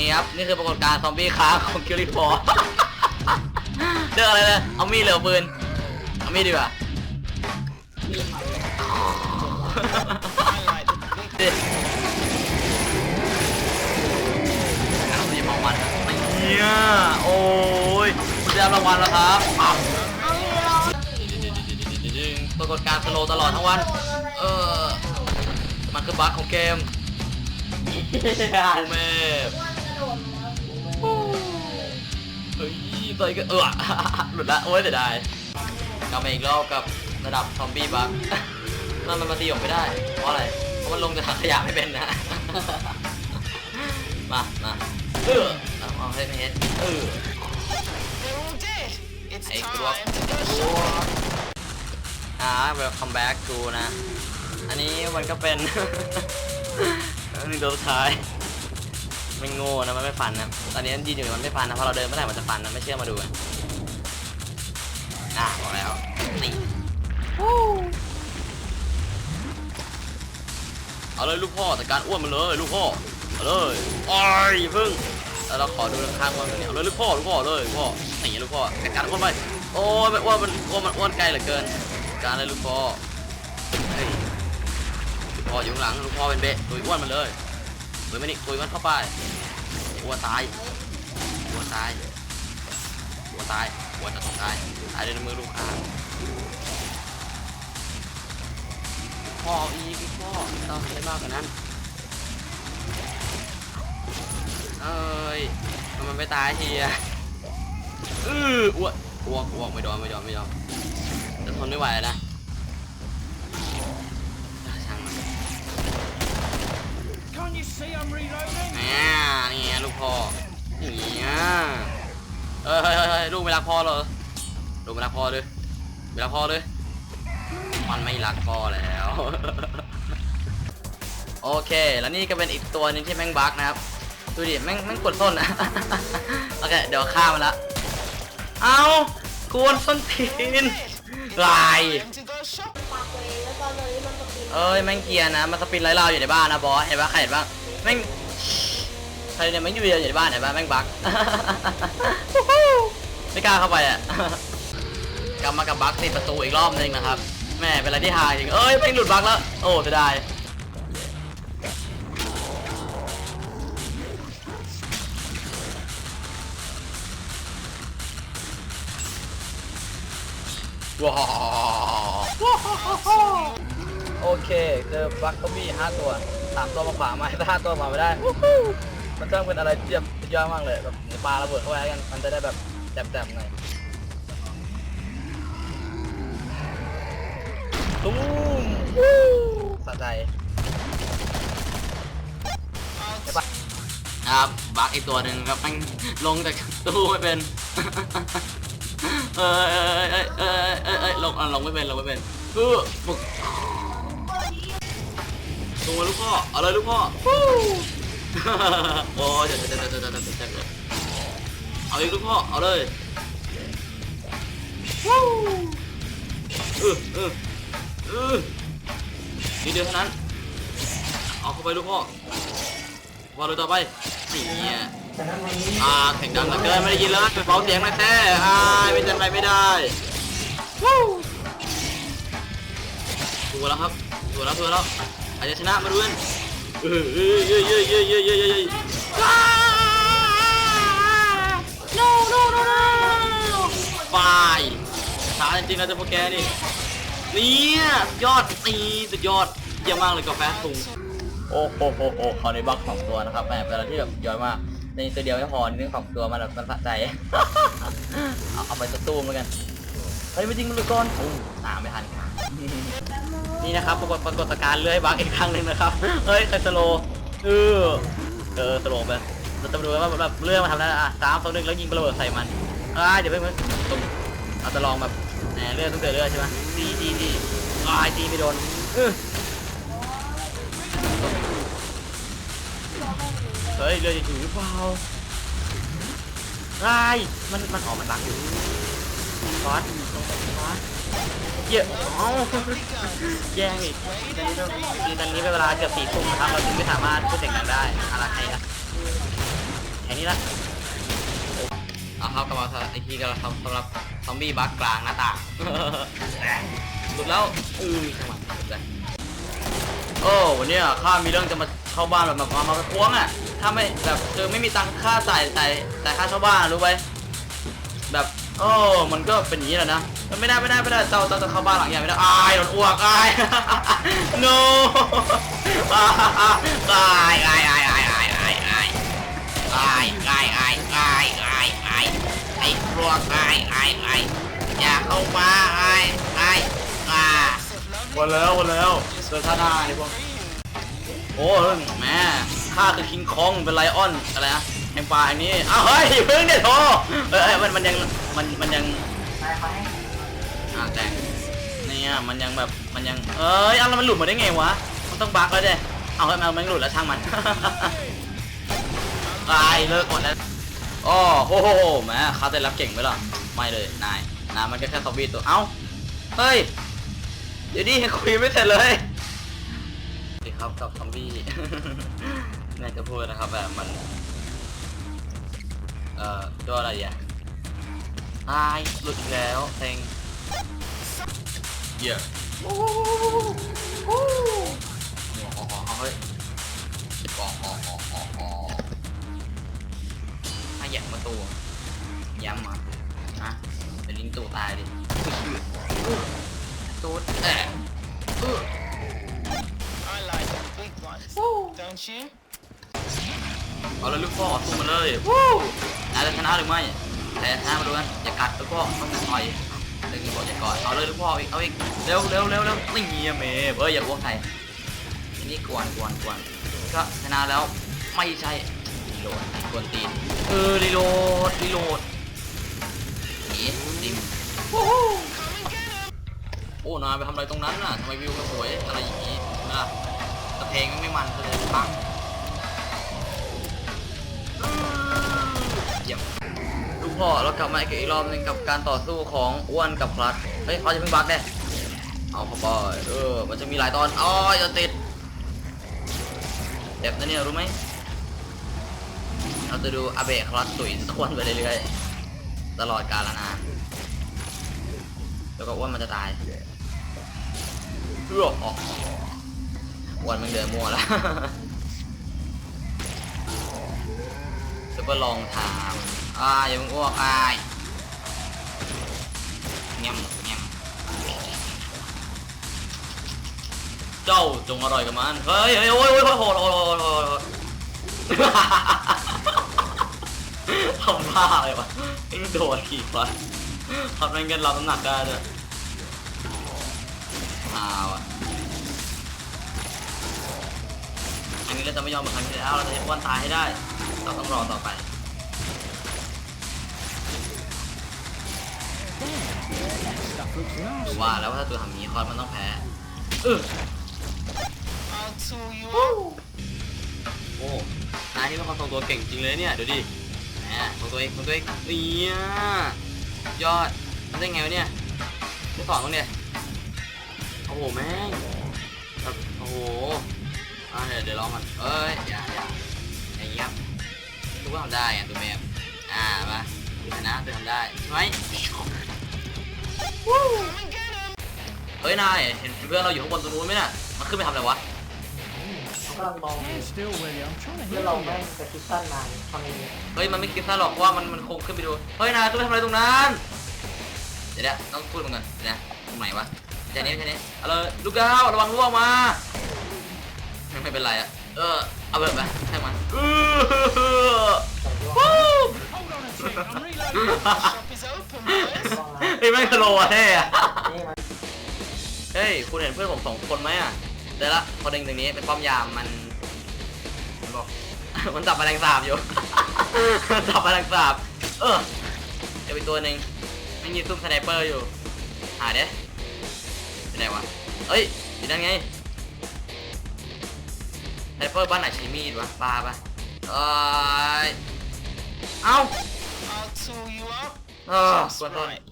นี่ครับ นี่คือปรากฏการณ์ซอมบี้ค้างของคิวริฟอร์เลือกอะไรเลยเอามีดเหลือปืนเอามีดดีกว่าดิเอาไปมองมันเนี่ยโอ้ยคุณได้รับรางวัลแล้วครับปรากฏการณ์สโลว์ตลอดทั้งวัน เออมันคือบั๊กของเกมโอ้ ตัวอีกก็เออหลุดละโอ้ยเสียดายกลับมาอีกรอบกับระดับซอมบี้บั๊กนั่นมันมาตีผมไม่ได้เพราะอะไรเพราะมันลงจากถังขยะไม่เป็นนะมามาเออเอาให้ไม่เห็นเออไอ้กลัวกลัวอ่า welcome back to นะ อันนี้มันก็เป็นหนึ่งตัวท้าย ไม่โง่นะมันไม่ฟันนะตอนนี้ยืนอยู่มันไม่ฟันนะพอเราเดินเมื่อไหร่มันจะฟันนะไม่เชื่อมาดูกันอ่าบอกแล้วนี่เอาเลยลูกพ่อจัดการอ้วนมันเลยลูกพ่อเอาเลยโอ้ยพึ่งแล้วเราขอดูข้างๆอ้วนมันเนี่ยเอาเลยลูกพ่อลูกพ่อเลยลูกพ่อหนีลูกพ่อจัดการอ้วนไปโอ้ยมันอ้วนมันอ้วนมันอ้วนไกลเหลือเกินการเลยลูกพ่อเฮ้ยลูกพ่ออยู่หลังลูกพ่อเป็นเบะตุยอ้วนมันเลย ตุยมันนี่ตุยมันเข้าไปอ้วตายอ้วตายอ้วตายอ้วจะต้องตายตายด้วยมือลูกค้าพ่ออีกพ่อต้องได้มากกว่านั้นเอ้ยทำไมันไม่ตายทีอะอืออ้วกอ้วกอ้วกไม่ยอมไม่ยอมไม่ยอมจะทนไม่ไหวนะ Can't you see I'm reloading? อ่านี่ไงลูกพ่อนี่อะเฮ้ยเฮ้ยเฮ้ยลูกไม่รักพ่อเหรอลูกไม่รักพ่อเลยไม่รักพ่อเลยมันไม่รักพ่อแล้ว โอเค แล้วนี่ก็เป็นอีกตัวหนึงที่แม่งบั๊กนะครับ ดูดิ แม่งแม่งกดส้นนะ โอเค เดี๋ยวฆ่ามันละ เอากวนส้นตีนลาย เอ้ยแม่งเกียร์นะมันสปินไล่เราอยู่ในบ้านนะบอสเห็นปะใครเห็นปะแม่งใครเนี่ยแม่งอยู่อยู่ในบ้านเห็นปะแม่งบั๊กไม่กล้าเข้าไปอะกลับมากับบั๊กติดประตูอีกรอบนึงนะครับแม่เป็นอะไรที่หาจริงเอ้ยแม่งหลุดบั๊กแล้วโอ้เสียดายว้าว โอเคเจอบั๊กก็มีห้าตัวสามตัวมาขวามาถ้าห้าตัวมาไม่ได้ มันต้องเป็นอะไรที่แบบสุดยอดมากเลยแบบปลาระเบิดเข้าไปกันมันจะได้แบบแจมๆหน่อยตุ้มสะใจใช่ปะครับบักอีกตัวหนึ่งครับมันลงจากตู้ไม่เป็น เออเออเออเออเออลงอะลงไม่เป็นลงไม่เป็นเออปุก ลงมาลูกพ่อ เอาเลยลูกพ่อวู้โอ้ยเดี๋ยวเดี๋ยวเดี๋ยวเดี๋ยวเดี๋ยวเดี๋ยวเดี๋ยวเอาอีกลูกพ่อ เอาเลยวู้เออเออเออนิดเดียวเท่านั้น เอาเข้าไปลูกพ่อวางเลยต่อไปนี่อะอ่าเสียงดังเหลือเกินไม่ได้ยินเลยเบาเสียงหน่อยแท้อ่าไม่จันไปไม่ได้วู้ถูกแล้วครับถูกแล้วถูกแล้ว ใครจะชนะมาดูกันเอ้ยเอ้ยเอ้ยเอ้ยเอ้ยเอ้ยเอ้ยเอ้ยเอ้ยว้า no no no no no ไปช้าจริงๆนะเจ้าพวกแกนี่เนี่ยสุดยอดตีสุดยอดเยี่ยมมากเลยกาแฟถุงโอ้โหโหโหเขาในบักสองตัวนะครับแหมเป็นอะไรที่แบบย้อยมากในตัวเดียวไม่พอนี่สองตัวมันแบบมันสะใจเอาเอาไปสตูมแล้วกันเฮ้ยไม่จริงมันเลยก่อนโอ้ตามไม่ทัน นี่นะครับปรากฏปรากฏการณ์เลื่อยบักอีกครั้งหนึ่งนะครับเฮ้ยใครสโลเออเออสโลไปเราจะมาดูกันว่าแบบเลื่อยมาทำได้อะสามสองหนึ่งแล้วยิงระเบิดใส่มันอ่าเดี๋ยวเพิ่งเพิ่งตรงเราจะลองแบบแหมเลื่อยต้องเจอเลื่อยใช่ไหมตีตีตีอ่าตีไม่โดนเออเฮ้ยเลื่อยจะถึงหรือเปล่าไอ้มันมันออกมันบักอยู่ก้อนตรงไปก้อน เยอะเอ้าแย่งอีกตอนนี้ตองคือตอนนี้เป็นเวลาเกือบสี่ทุ่มนะครับ เราจึงไม่สามารถพูดเสียงดังได้อะไรใครอะแค่นี้ละเอาครับกลับมาไอทีกันครับสำหรับซอมบี้บักกลางหน้าต่างสุดแล้วอือช่างมันสุดเลยโอ้วันเนี้ยข้ามีเรื่องจะมาเข้าบ้านแบบมามามาประท้วงอะ ถ้าไม่แบบคือไม่มีตังค่าจ่ายจ่ายจ่ค่าเช่าบ้านรู้ไหมแบบ โอ้มันก็เป็นอย่างนี้แหละนะมันไม่ได้ไม่ได้ไม่ได้เจ้าเจ้าจะเข้าบ้านหลังใหญ่ไม่ได้อายโดนอ้วกอาย no อายอายอายอายอายอายอายอายอายอายอายอายอายไอ้พวกอายอายอายอย่าเข้ามาอายอายอ่าวันแล้ววันแล้วเจอท่าหน้าไอ้พวกโอ้เรื่องแม่ข้าคือคิงคองเป็นไลออนอะไรนะแห่งป่าอันนี้อ้าวเฮ้ยเพิ่งเนี่ยโทเอ้ยมันมันยัง มันมันยังอ่าแต่งเนี่ยมันยังแบบมันยังเอ้ยอะไรมันหลุดมาได้ไงวะมันต้องบั๊กแล้วเด้เอาให้มันมันหลุดแล้วช่างมันตายเลิกหมดแล้วอ๋อโอ้โหแม่ข้าได้รับเก่งไหมล่ะไม่เลยนายนายมันก็แค่ซอมบี้ตัวเอ้าเฮ้ยเดี๋ยวนี้ยังคุยไม่เสร็จเลยสวัสดีครับกับซอมบี้แม่จะพูดนะครับแบบมันเอ่อตัวอะไรอะ ตายหลุดอีกแล้วเซ็งเหี้ยอะโอ้โหเอาเฮ้ยออกออกออกออกออกถ้าแหยกมาตัวย้ำมาอะเดี๋ยวลิงตู่ตายดิตูดแอะอื้อ I like the big ones. Don't you? เอาเลยลูกพ่อสู้มาเลยวู้นายจะชนะหรือไม่ แต่ชนะมาดูกันอย่ากัดลูกพ่อต้องต่อยเรื่องนี้บอกอย่ากอดเอาเลยลูกพ่ออีกเอาอีกเร็วเร็วเร็วเร็วนี่เมียเมย์เอ้ยอย่าอ้วกใครอันนี่กวนกวนกวนก็ชนะแล้วไม่ใช่รีโหลดกวนตีนเออรีโหลดรีโหลดหนีดิมโอ้นายไปทำอะไรตรงนั้นน่ะทำไมวิวมันสวยอะไรอย่างนี้นะแต่เพลงไม่มันเลยปังเยี่ยม พ่อเรากลับมาอีกรอบหนึ่งกับการต่อสู้ของอ้วนกับพลัดเฮ้ยเขาจะเพิ่งบักแน่เอาเข้าไปเออ มันจะมีหลายตอนอ๋ออย่าติดเจ็บนะเนี่ยรู้ไหมเราจะดูอาเบะคลัดตุยทวนไปเรื่อยๆตลอดกาลนานแล้วก็อ้วนมันจะตายเออออกอ้วนมันเดินมัวแล้วซุปเปอร์ลองถาม อ่าอย่าเพิ่งอ้วกอายเงี้ยมเงี้ยมเจ้าจงอร่อยกับมัน เฮ้ยเฮ้ยโอ้ยโอ้ยโหดโหดโหดโหดทำบ้าเลยวะเอ็งโดดขี่ไปทำเป็นเงินรับน้ำหนักได้ด้วยอ้าวอันนี้เราจะไม่ยอมเหมือนครั้งที่แล้วเราจะให้ป้อนตายให้ได้ เราต้องรอต่อไป ว่าแล้วว่าถ้าตัวทำนี้คอนมันต้องแพ้เออโอ้นายที่เป็นคนทรงตัวเก่งจริงเลยเนี่ยดูดิแหมทรงตัวเองทรงตัวเองเนี่ยยอดทำได้ไงวะเนี่ยไม่อนบ้างเนี่ยโอ้โหแม่งแบบโอ้โหอะเดี๋ยวเดี๋ยวลองมันเอ้ยอย่าอย่าอย่างเงี้ยครับทุกคนทำได้อะตัวแม่อ่ามาดูนะตัวทำได้ใช่ไหม เฮ้ยนายเห็นเพื่อนเราอยู่ข้างบนตรงนู้นไหมน่ะมันขึ้นไปทำอะไรวะกำลังมอง Stand still, will you? I'm trying to เพื่อ hear เรา you. แม่งกับคิดสั้นมาทำเองเฮ้ยมันไม่คิดซะหรอกว่ามันมันคงขึ้นไปดูเฮ้ยนายขึ้นไปทำอะไรตรงนั้นเดี๋ยวเดี๋ยวต้องพูดมันก่อนเดี๋ยวนะตรงไหนวะไม่ใช่นี้ไม่ใช่นี้เอาเลยลูกก้าวระวังล่วงมาไม่ไม่เป็นไรอะเออเอาแบบไปให้มันเออแต่ว่าวู้ Hold on a sec. I'm reloading. Shop is open, boys. ต้องนะเฮ้ยไม่งกระโลอะเท่อะนี่มันเฮ้ย คุณเห็นเพื่อนผมสองคนไหมอะเดี๋ยวละคนหนึ่งตรงนี้เป็นป้อมยามมันมันบอก มันจับแมลงสาบอยู่ มันจับแมลงสาบ เออเดี๋ยวไปตัวหนึ่งไม่มีซุ่มสไนเปอร์อยู่ หาเด้ไปไหนวะเอ้ยอยู่นั่นไงสไนเปอร์บ้านไหนใช้มีดวะบ้าปะเอ้ยเอ้า I'll tool you up. เออ Just กวนต้น right.